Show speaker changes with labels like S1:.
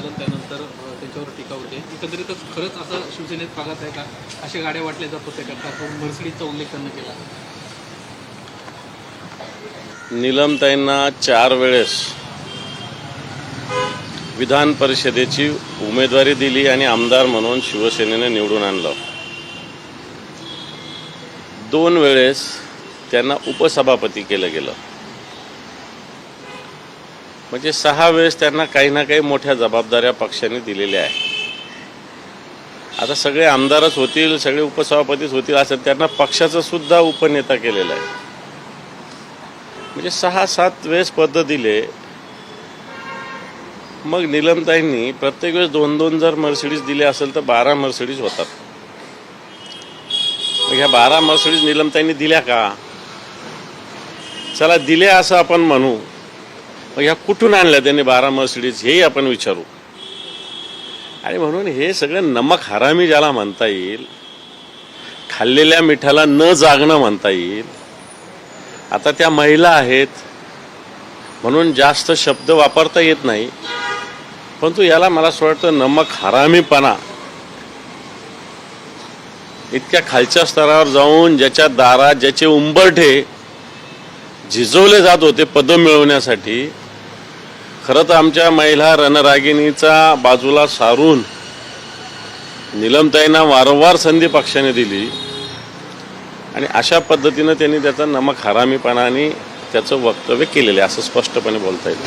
S1: आलं त्यानंतर अ, त्यांच्यावर टीका होते. एकंदरीतच खरंच असं शिवसेनेत भागात आहे का? अशा गाड्या वाटल्या जात होत्या का? त्यातून मर्सिडीजचा उल्लेख त्यांना केला?
S2: निलमताईंना चार वेळेस विधान परिषदेची उमेदवारी दिली आणि आमदार म्हणून शिवसेनेने निवडून आणलं. दोन वेळेस त्यांना उपसभापती केलं गेलं. म्हणजे सहा वेळेस त्यांना काही ना काही मोठ्या जबाबदाऱ्या पक्षाने दिलेल्या आहे आता सगळे आमदारच होतील सगळे उपसभापतीच होतील असं त्यांना पक्षाचं सुद्धा उपनेता केलेलं आहे. म्हणजे सहा सात वेळेस पद दिले. मग निलमताईंनी प्रत्येक वेळेस दोन दोन जर मर्सिडीज दिले असेल तर बारा मर्सिडीज होतात. मग ह्या बारा मर्सिडीज निलमताईंनी दिल्या का? चला दिल्या असं आपण म्हणू. मग ह्या कुठून आणल्या त्यांनी बारा मर्सिडीज हेही आपण विचारू. आणि म्हणून हे सगळं नमक हरामी ज्याला म्हणता येईल खाल्लेल्या मिठाला न जागणं म्हणता येईल. आता त्या महिला आहेत म्हणून जास्त शब्द वापरता येत नाही परंतु याला मला असं वाटतं नमक हरामीपणा. इतक्या खालच्या स्तरावर जाऊन ज्याच्या दारात ज्याचे उंबरठे झिजवले जात होते पदं मिळवण्यासाठी खरं तर आमच्या महिला रणरागिणीचा बाजूला सारून निलमताईंना वारंवार संधी पक्षाने दिली. आणि अशा पद्धतीनं त्यांनी त्याचा नमक हरामीपणाने त्याचं वक्तव्य केलेलं आहे असं स्पष्टपणे बोलता येईल.